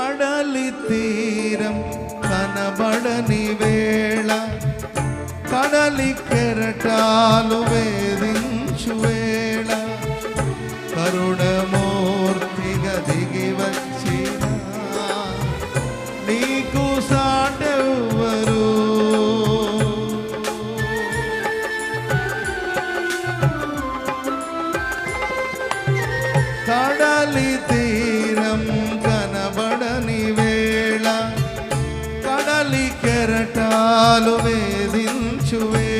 కడలి తీరం కనబడని వేళ కడలి కెరటాలు వేధించు వేళ. కరుణమూర్తిగా దిగి వచ్చిన నీకు సాటెవ్వరు? కడలి కెరటాలు వేధించువే.